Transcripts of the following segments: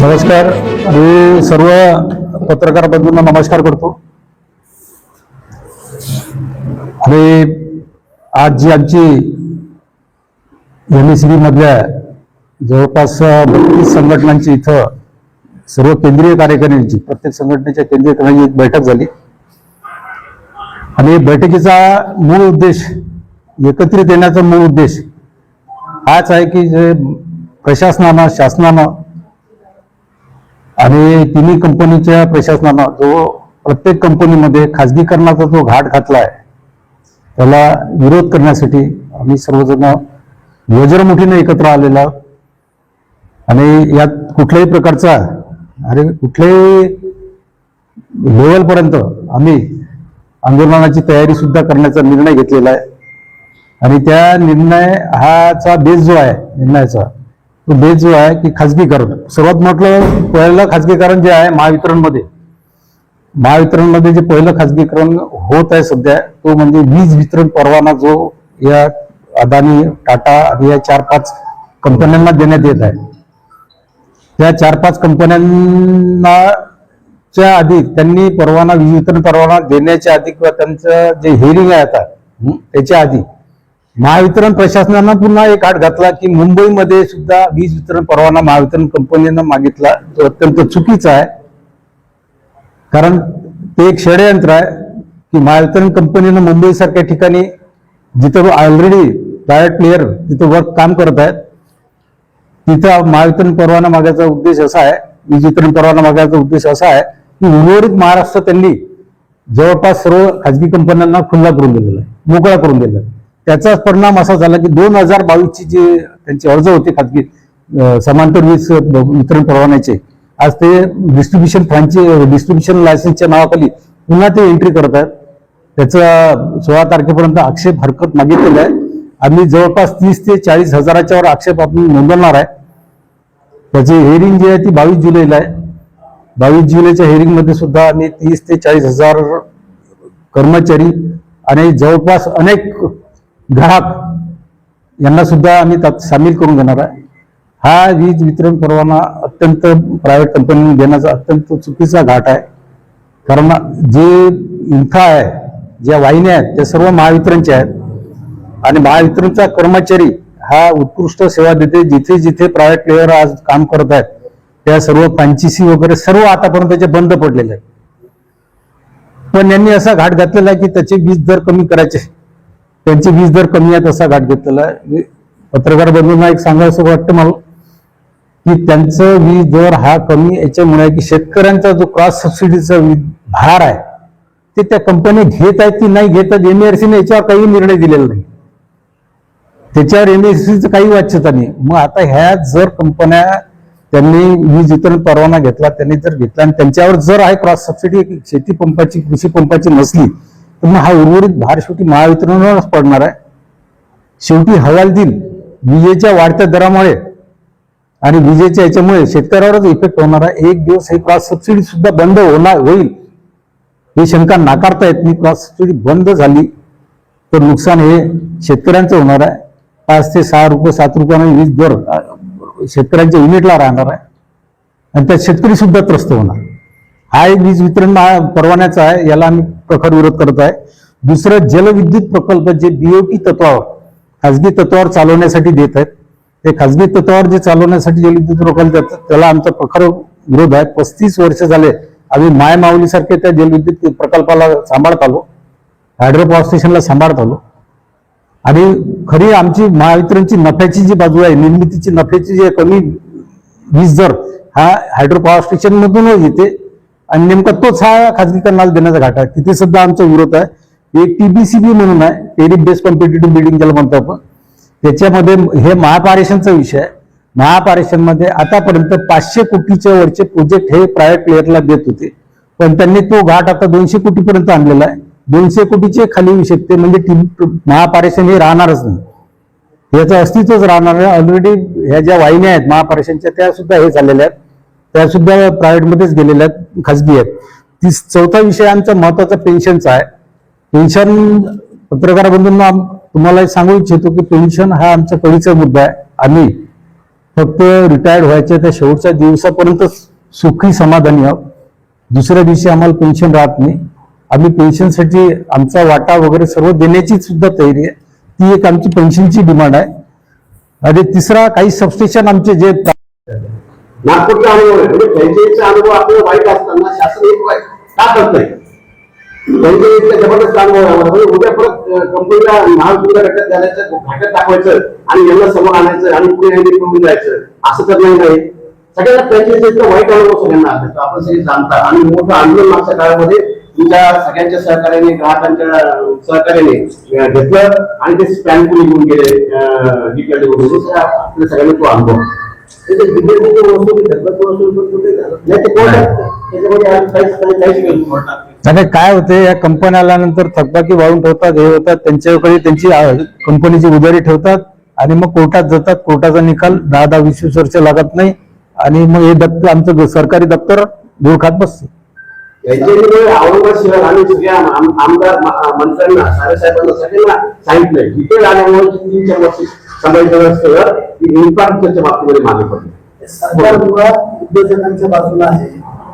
नमस्कार. मी सर्व पत्रकार बंधूंना नमस्कार करतो. आणि आज जी आमची एम एस मधल्या जवळपास बत्तीस संघटनांची इथं सर्व केंद्रीय कार्यकारिणीची प्रत्येक संघटनेच्या केंद्रीय कार्यकारिणीची एक बैठक झाली. आणि बैठकीचा मूळ उद्देश एकत्रित येण्याचा मूळ उद्देश हाच आहे की जे प्रशासनानं शासनानं आणि तिन्ही कंपनीच्या प्रशासनानं जो प्रत्येक कंपनीमध्ये खाजगीकरणाचा जो घाट घातलाय त्याला विरोध करण्यासाठी आम्ही सर्वजण वज्रमुठीने एकत्र आलेलो आहोत. आणि यात कुठल्याही प्रकारचा अरे कुठल्याही लेवलपर्यंत आम्ही आंदोलनाची तयारी सुद्धा करण्याचा निर्णय घेतलेला आहे. आणि त्या निर्णय हाचा बेस जो आहे निर्णयाचा तो बेस जो आहे की खाजगीकरण. सर्वात मोठं पहिलं खाजगीकरण जे आहे महावितरणमध्ये. महावितरणमध्ये जे पहिलं खाजगीकरण होत आहे सध्या तो म्हणजे वीज वितरण परवाना जो या अदानी टाटा आणि या चार पाच कंपन्यांना देण्यात येत आहे. त्या चार पाच कंपन्यांना च्या आधी त्यांनी परवाना वीज वितरण परवाना देण्याच्या आधी किंवा त्यांचं जे हेरिंग आहे आता त्याच्या आधी महावितरण प्रशासनानं पुन्हा एक आठ घातला की मुंबईमध्ये सुद्धा वीज वितरण परवाना महावितरण कंपनीनं मागितला. जो अत्यंत चुकीचा आहे. कारण ते एक षडयंत्र आहे की महावितरण कंपनीनं मुंबईसारख्या ठिकाणी जिथं ऑलरेडी प्रायव्हेट प्लेअर तिथं वर्क काम करत आहेत तिथं महावितरण परवाना मागायचा उद्देश असा आहे वीज वितरण परवाना मागायचा उद्देश असा आहे की उर्वरित महाराष्ट्र त्यांनी जवळपास सर्व खाजगी कंपन्यांना खुल्ला करून दिलेला आहे मोकळा करून दिलेला आहे. त्याचाच परिणाम असा झाला की दोन हजार बावीसची जे त्यांचे अर्ज होते खाजगी समांतर वीज वितरण परवान्याचे आज ते डिस्ट्रीब्युशन फ्रँची डिस्ट्रीब्युशन लायसन्सच्या नावाखाली पुन्हा ते एंट्री करत आहेत. त्याचा सोळा तारखेपर्यंत आक्षेप हरकत मागितलेला आहे. आम्ही जवळपास तीस ते चाळीस हजाराच्या वर आक्षेप आपण नोंदवणार आहे. त्याची हेअरिंग जी आहे ती बावीस जुलैला आहे. बावीस जुलैच्या हेअरिंगमध्ये सुद्धा आम्ही तीस ते चाळीस हजार कर्मचारी आणि जवळपास अनेक ग्राहक यांना सुद्धा आम्ही त्यात सामील करून घेणार आहे. हा वीज वितरण परवाना अत्यंत प्रायव्हेट कंपनी देण्याचा अत्यंत चुकीचा घाट आहे. कारण जे इन्फ्रा आहे ज्या वाहिन्या आहेत त्या सर्व महावितरणच्या आहेत. आणि महावितरणचा कर्मचारी हा उत्कृष्ट सेवा देते जिथे जिथे प्रायव्हेट प्लेअर आज काम करत आहेत त्या सर्व फ्रँचायसी वगैरे सर्व आतापर्यंतचे बंद पडलेले आहेत. पण यांनी असा घाट घातलेला आहे की त्याचे वीज दर कमी करायचे. त्यांचे वीज दर कमी आहेत असा घाट घेतलेला आहे. पत्रकार बंधूंना एक सांगायचं वाटतं मला की त्यांचं वीज दर हा कमी याच्यामुळे की शेतकऱ्यांचा जो क्रॉस सबसिडीचा भार आहे ते त्या कंपनी घेत आहेत की नाही घेत आहेत एमएआरसीने याच्यावर काही निर्णय दिलेला नाही. त्याच्यावर एमएससीचं काही वाच्यता नाही. मग आता ह्या जर कंपन्या त्यांनी वीज वितरण परवाना घेतला त्यांनी जर घेतला आणि त्यांच्यावर जर आहे क्रॉस सबसिडी शेती पंपाची कृषी पंपाची नसली तर मग हा उर्वरित भार शेवटी महावितरणावरच पडणार आहे. शेवटी हवालतील विजेच्या वाढत्या दरामुळे आणि विजेच्या याच्यामुळे शेतकऱ्यावरच इफेक्ट होणार आहे. एक दिवस हे क्रॉस सबसिडी सुद्धा बंद होणार होईल. ही शंका नाकारता येत नाही. क्रॉस सबसिडी बंद झाली तर नुकसान हे शेतकऱ्यांचं होणार आहे. पाच ते सहा रुपये सात रुपयाने वीज दर शेतकऱ्यांच्या युनिटला राहणार आहे. आणि त्यात शेतकरी सुद्धा त्रस्त होणार. हा एक वीज वितरण परवान्याचा आहे याला आम्ही प्रखर विरोध करत आहे. दुसरं जलविद्युत प्रकल्प जे बीओटी तत्वावर खाजगी तत्वावर चालवण्यासाठी देत आहेत. ते खाजगी तत्वावर जे चालवण्यासाठी जलविद्युत प्रकल्प देतात त्याला आमचा प्रखर विरोध आहे. पस्तीस वर्ष झाले आम्ही माय माऊलीसारखे त्या जलविद्युत प्रकल्पाला सांभाळत आलो. हायड्रो पॉवर स्टेशनला सांभाळत आलो. आणि खरी आमची महावितरणची नफ्याची जी बाजू आहे निर्मितीची नफ्याची जी कमी वीज दर हा हायड्रो पॉवर स्टेशनमधूनच येते. आणि नेमका तोच हा खाजगीकरणाला देण्याचा घाट आहे. तिथे सुद्धा आमचा विरोध आहे. एक टीबीसीबी म्हणून आहे. टेरिफ बेस कॉम्पिटेटिव्ह बिल्डिंग ज्याला म्हणतो आपण. त्याच्यामध्ये हे महापारेशनचा विषय आहे. महापारेशनमध्ये आतापर्यंत पाचशे कोटीच्या वरचे प्रोजेक्ट हे प्रायव्हेट प्लेअरला देत होते. पण त्यांनी तो घाट आता दोनशे कोटीपर्यंत आणलेला आहे. दोनशे कोटीचे खाली येऊ शकते म्हणजे टी- महापारेषण हे राहणारच नाही. याचं अस्तित्वच राहणार आहे. ऑलरेडी ह्या ज्या वाहिन्या आहेत महापारेषणच्या त्या सुद्धा हे झालेल्या आहेत. त्या सुद्धा प्रायव्हेटमध्येच गेलेल्या आहेत खाजगी आहेत. ती चौथा विषय आमचा महत्त्वाचा पेन्शनचा आहे. पेन्शन पत्रकार बंधूंना तुम्हाला सांगू इच्छितो की पेन्शन हा आमचा कळीचा मुद्दा आहे. आम्ही फक्त रिटायर्ड व्हायच्या त्या शेवटच्या दिवसापर्यंत सुखी समाधानी आहोत. दुसऱ्या दिवशी आम्हाला पेन्शन राहत नाही. आम्ही पेन्शनसाठी आमचा वाटा वगैरे सर्व देण्याची सुद्धा तयारी आहे. ती एक आमची पेन्शनची डिमांड आहे. आणि तिसरा काही सबस्टेशन आमचे जे नागपूरचा अनुभव आहे म्हणजे फ्रँचाईजचा अनुभव आपल्याला वाईट असताना शासन एक वाईट का करत नाही. फ्रँचाईजचा जबरदस्त अनुभव आहे म्हणजे उद्या परत कंपनीला महासुविधा घटक द्यायचं घटक दाखवायचं आणि यांना समोर आणायचं आणि पुढे यांनी निवडून जायचं. असं तर नाही नाही. सगळ्यांना फ्रँचायझीचा वाईट अनुभव सगळ्यांना असेल आपण सगळे जाणता. आणि मोठं आंदोलन मागच्या काळामध्ये तुमच्या सगळ्यांच्या सहकार्याने ग्राहकांच्या सहकार्याने घेतलं आणि ते स्पॅन घेऊन गेले आपल्या सगळ्यांना तो अनुभव. नाही काय होते या कंपन्या आल्यानंतर थकबाकी वाढून ठेवतात हे होतात त्यांच्याकडे त्यांची कंपनीची उधारी ठेवतात आणि मग कोर्टात जातात. कोर्टाचा निकाल दहा दहा वीस वीस वर्ष लागत नाही. आणि मग हे दप्तर आमचं सरकारी दप्तर धूळ खात बसते. औरंगाबाद शहर आणि सगळ्या आम- आमदार मंत्र्यांना साहेबांना सगळ्यांना सांगितलंय. इथे आल्यामुळे तीन चार वर्ष संभाजीनगर शहर इन्फ्रास्ट्रक्चरच्या बाबतीमध्ये मागे पडले. सरकार मुळात उद्योजकांच्या बाजूला आहे.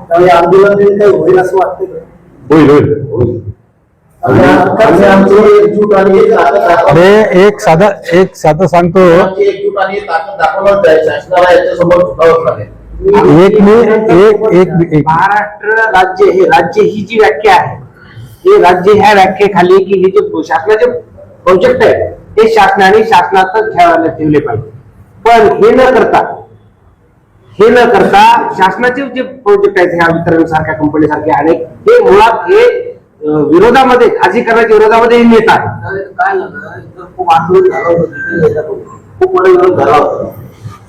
त्यामुळे आंदोलन काही होईल असं वाटतं का? होईल होईल. होईल एक साधा एक साधं सांगतो. आमची एकजूट आणि एक मी एक एक एक महाराष्ट्र राज्य हे राज्य ही जी व्याख्या आहे हे राज्य ह्या व्याख्येखाली की हे जे शासनाचे प्रोजेक्ट आहे ते शासनाने शासनातच ठेवायला ठेवले पाहिजे. पण हे न करता हे न करता शासनाचे जे प्रोजेक्ट आहेत ह्या वितरण सारख्या कंपनी सारखे अनेक हे मुळात हे विरोधामध्ये अधिकरणाच्या विरोधामध्ये हे नेत आहे काय झालं? खूप आंदोलन झालं होतं खूप मोठा विरोध झाला होता.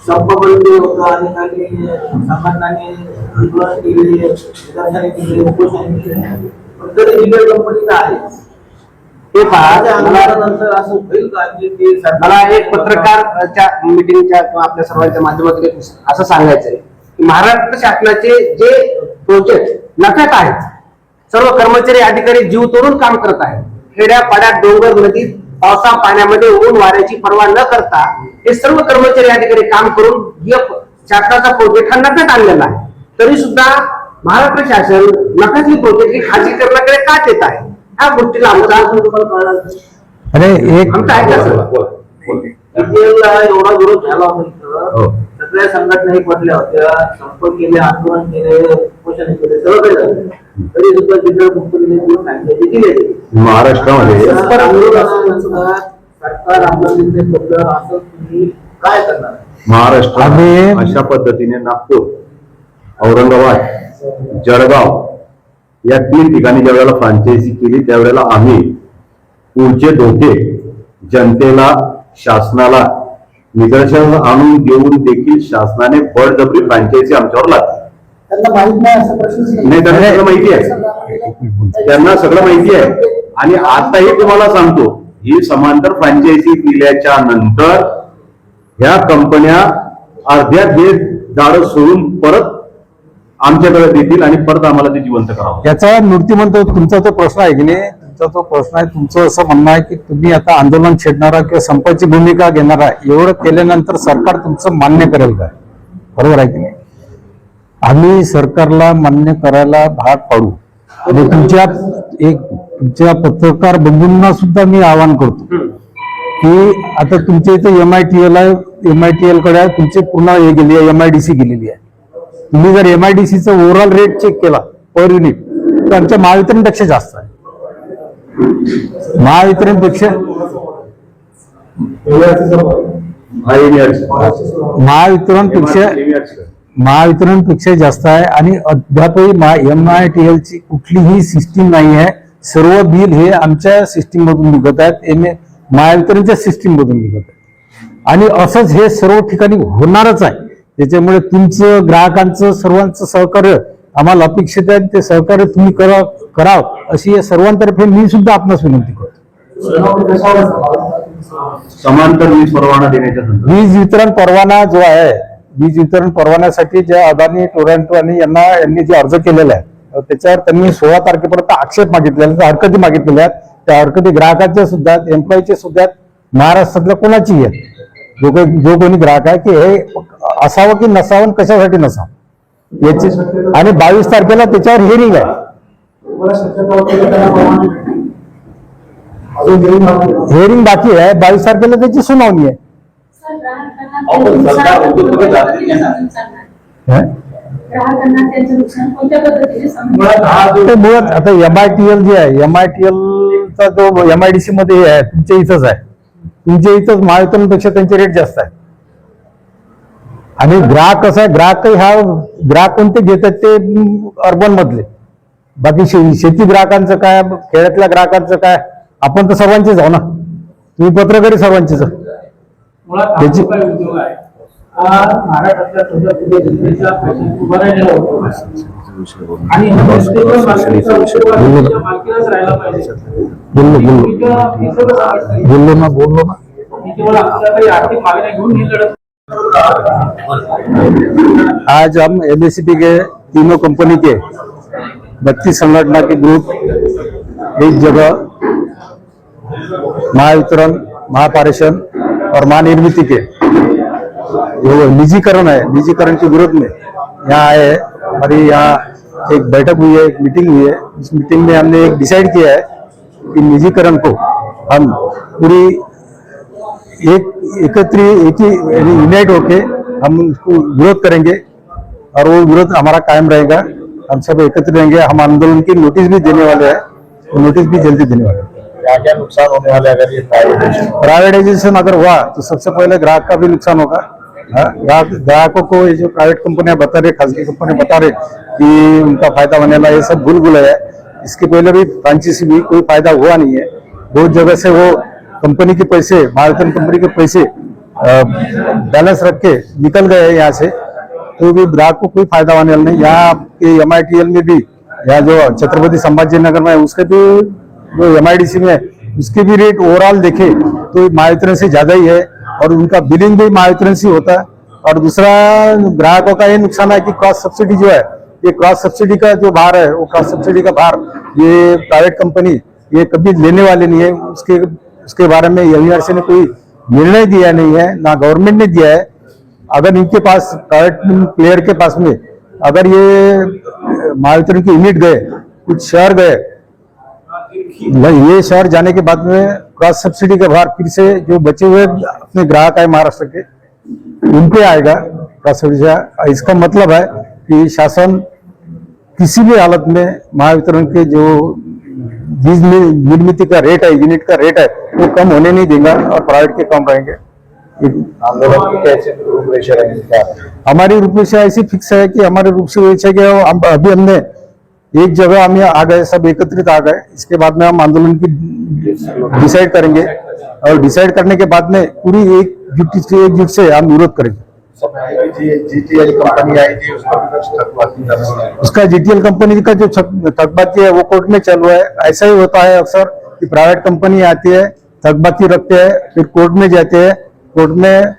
संप बंद होतं आणि काही संघटनाने आंदोलन केली निदर्शने केली उपोषण केले पण तरी रिअल कंपनीचं आहे हे पहा मला ते एक पत्रकारच्या मिटिंगच्या किंवा आपल्या सर्वांच्या माध्यमातून एक असं सांगायचंय की महाराष्ट्र शासनाचे जे प्रोजेक्ट नफ्यात आहेत सर्व कर्मचारी अधिकारी जीव तोडून काम करत आहेत. खेड्या पाड्यात डोंगर नदीत पावसा पाण्यामध्ये ऊन वाऱ्याची पर्वा न करता हे सर्व कर्मचारी अधिकारी काम करून शासनाचा प्रोजेक्ट हा नफ्यात आणलेला आहे. तरी सुद्धा महाराष्ट्र शासन नफ्यातली प्रोजेक्ट ही खाजगीकरणाकडे का देत आहे? ह्या गोष्टीला आमचा तुम्हाला कळलं अरे एक आमचा ऐका सर. एवढा विरोध झाला होता हो. इथं. सगळ्या संघटनाही पडल्या होत्या. संपर्क केले आंदोलन केले उपोषण केले सगळं काही झालं. तरी सुद्धा डिटेल कंपनीने पूर्ण सांगितले दिले महाराष्ट्रामध्ये सरकार सरकार आंदोलन पडलं असं तुम्ही काय करणार? महाराष्ट्रात आम्ही- अशा पद्धतीने नागपूर औरंगाबाद जळगाव या तीन ठिकाणी ज्या वेळेला फ्रँचायझी केली त्यावेळेला आम्ही पुढचे धोके जनतेला शासनाला निदर्शन आणून देऊन देखील शासनाने बळजबरी फ्रँचायझी आमच्यावर लागली नाही त्यांना सगळं माहिती आहे. त्यांना सगळं माहिती आहे. आणि आताही तुम्हाला सांगतो ही समांतर फ्रँचायझी दिल्याच्या नंतर ह्या कंपन्या अर्ध्या हे दारं सोडून परत आमच्याकडे देतील आणि परत आम्हाला ते जिवंत करावं. याचा मूर्तिमंत तुमचा जो प्रश्न आहे की नाही? तुमचा जो प्रश्न आहे तुमचं असं म्हणणं आहे की तुम्ही आता आंदोलन छेडणारा किंवा संपाची भूमिका घेणारा एवढं केल्यानंतर सरकार तुमचं मान्य करेल काय बरोबर आहे की नाही? आम्ही सरकारला मान्य करायला भाग पाडू. आणि तुमच्या एक तुमच्या पत्रकार बंधूंना सुद्धा मी आवाहन करतो की आता तुमच्या इथे एम आय टी एल आहे एम आय टी एलकडे तुमची पूर्ण हे गेली आहे एम आय डी सी गेलेली आहे. तुम्ही जर एम आय डी सीचा ओव्हरऑल रेट चेक केला पर युनिट तर आमच्या महावितरणपेक्षा जास्त आहे. महावितरणपेक्षा महावितरणपेक्षा महावितरणपेक्षा जास्त आहे आणि अद्यापही एम आय टी एल ची कुठलीही सिस्टीम नाही आहे. सर्व बिल हे आमच्या सिस्टीम मधून निघत आहेत. एम महावितरणच्या सिस्टीम मधून निघत आहेत. आणि असंच हे सर्व ठिकाणी होणारच आहे. त्याच्यामुळे तुमचं ग्राहकांचं सर्वांचं सहकार्य आम्हाला अपेक्षित आहे ते सहकार्य तुम्ही करा करावं अशी या सर्वांतर्फे मी सुद्धा आपणास विनंती करतो. समांतर वीज परवाना देण्याच्या वीज वितरण परवाना जो आहे वीज वितरण परवान्यासाठी ज्या अदानी टोरंटो आणि यांना यांनी जे अर्ज केलेला आहे त्याच्यावर त्यांनी सोळा तारखेपर्यंत आक्षेप मागितलेला आहे, हरकती मागितलेल्या आहेत. त्या हरकती ग्राहकाच्या सुद्धा आहेत एम्प्लॉईचे सुद्धा महाराष्ट्रातल्या कोणाची आहेत. जो काही जो कोणी ग्राहक आहे की हे असावं की नसावं कशासाठी नसावं? याची आणि बावीस तारखेला त्याच्यावर हिअरिंग आहे. हिअरिंग बाकी आहे. बावीस तारखेला त्याची सुनावणी आहे. मुळात आता M I T L J आहे एम आय टी चा जो एम आय डी सी मध्ये हे आहे तुमच्या इथंच आहे. तुमच्या इथंच महावितरणपेक्षा त्यांचे रेट जास्त आहे आणि ग्राहक कसं आहे? ग्राहक काही हा ग्राहक कोणते घेतात ते अर्बन मधले. बाकी शे- शेती ग्राहकांचं काय खेड्यातल्या ग्राहकांचं काय? आपण तर सर्वांचेच आहो ना. तुम्ही पत्रकारी सर्वांचेच त्याची- महाराष्ट्रातल्या तुझ्या जनतेच्या पैशाने उभा राहिलेला उद्योग आहे आणि हा जनतेच्या मालकीचा उद्योग आहे, त्याच्या मालकीलाच राहायला पाहिजे. बोललो बोललो. इथं- इथं कसं आहे? बोललो ना बोललो ना. मी केवळ आपल्या काही आर्थिक मागण्या घेऊन ही लढत आज हम एलएसीपी के तीनों कंपनी के बत्तीस संगठना के ग्रुप एक जगह महावितरण महापारेषण और महानिर्मिति के। जो निजीकरण है निजीकरण के विरोध में। यहाँ आए हैं। हमारी यहाँ एक बैठक हुई है एक मीटिंग हुई है। इस मीटिंग में हमने एक डिसाइड किया है कि निजीकरण को हम पूरी एक एकत्र एक ही यूनाइट होके हम उसको विरोध करेंगे और वो विरोध हमारा कायम रहेगा। हम सब एकत्र रहेंगे। हम आंदोलन की नोटिस भी देने वाले हैं। वो नोटिस भी जल्दी देने वाले हैं। क्या क्या नुकसान होने वाला है अगर ये प्राइवेटाइजेशन प्राइवेटाइजेशन अगर हुआ तो सबसे पहले ग्राहक का भी नुकसान होगा। ग्राहक, ग्राहकों को ये जो प्राइवेट कंपनियाँ बता रहे खासगी कंपनी बता रहे कि उनका फ़ायदा होने वाला ये सब भूल भूल है। इसके पहले भी फ्रांचाइजी भी कोई फ़ायदा हुआ नहीं है। बहुत जगह से वो कंपनी के पैसे भारतीय कंपनी के पैसे बैलेंस रख के निकल गए हैं यहाँ से। तो भी ग्राहक को कोई फ़ायदा होने वाला नहीं। यहाँ आपके एम में भी, यहाँ जो छत्रपति संभाजी नगर में उसके भी जो एमआईडीसी में उसके भी रेट ओवरऑल देखे तो महावितरण से ज़्यादा ही है। और उनका बिलिंग भी महावितरण से होता है। और दूसरा, ग्राहकों का ये नुकसान है कि क्रॉस सब्सिडी जो है, ये क्रॉस सब्सिडी का जो भार है, वो क्रॉस सब्सिडी का भार, ये प्राइवेट कंपनी ये कभी लेने वाले नहीं है। उसके उसके बारे में एनआरसी ने कोई निर्णय दिया नहीं है, ना गवर्नमेंट ने दिया है। अगर इनके पास प्राइवेट प्लेयर के पास में, अगर ये महावितरण के यूनिट गए, कुछ शहर गए ये शहर जाने के बाद में क्रॉस सब्सिडी का भार फिर से जो बचे हुए अपने ग्राहक आए महाराष्ट्र के उन पे आएगा क्रॉस इसका मतलब है कि शासन किसी भी हालत में महावितरण के जो बीज निर्मित का रेट है यूनिट का रेट है वो तो कम होने नहीं देगा और प्राइवेट के कम रहेंगे। हमारी रूपरेषा ऐसी फिक्स है कि हमारे रूप से अभी हमने एक जगह हम आ गए सब एकत्रित आ गए। इसके बाद में हम आंदोलन की डिसाइड करेंगे। और डिसाइड करने के बाद में पूरी एक जुट से एकजुट से हम विरोध करेंगे। उसका जीटीएल कंपनी का जो थक- थकबाकी है वो कोर्ट में चल रहा है। ऐसा ही होता है अक्सर कि प्राइवेट कंपनी आती है थकबाकी रखते हैं फिर कोर्ट में जाते हैं। कोर्ट में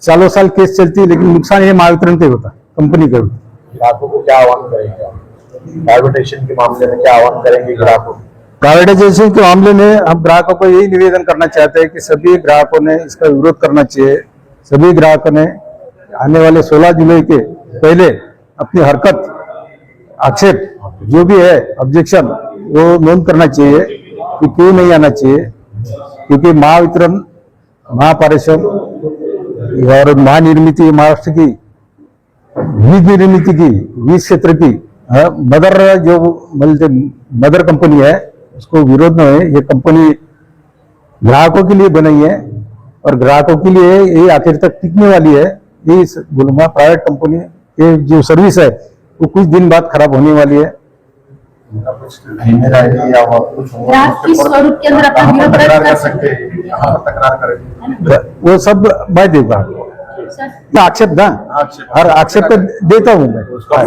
सालों साल केस चलती है लेकिन नुकसान ये महावितरण का होता है कंपनी का होता है। प्राइवेटाइजेशन के मामले में क्या आह्वान करेंगे ग्राहकों? प्राइवेटाइजेशन के मामले में हम ग्राहकों को यही निवेदन करना चाहते हैं कि सभी ग्राहकों ने इसका विरोध करना चाहिए सभी ग्राहकों ने आने वाले 16 जुलाई के पहले अपनी हरकत, आक्षेप, जो भी है ऑब्जेक्शन वो नोंद करना चाहिए कि क्यों नहीं आना चाहिए क्योंकि महावितरण, महापारेषण और महानिर्मित, महाराष्ट्र की वीज निर्मित की वीज क्षेत्र की मदर जो मतलब मदर कंपनी है उसको विरोध में है ये कंपनी ग्राहकों के लिए बनाई है और ग्राहकों के लिए ये आखिर तक टिकने वाली है ये स- बोलूंगा प्राइवेट कंपनी ये जो सर्विस है वो कुछ दिन बाद खराब होने वाली है। उनका कुछ ईमेल आईडी या वो कुछ होगा, ग्राहक उसके किस ऊपर स्वरूप के अंदर अपना कहाँ पर विरोध तकरार कर कर सकते सकते हैं कहाँ पर तकरार करेंगे वो सब मैं देगा सर। आक्षेप ना आक्षेप। हर आक्षेप का देता हूँ मैं। उसका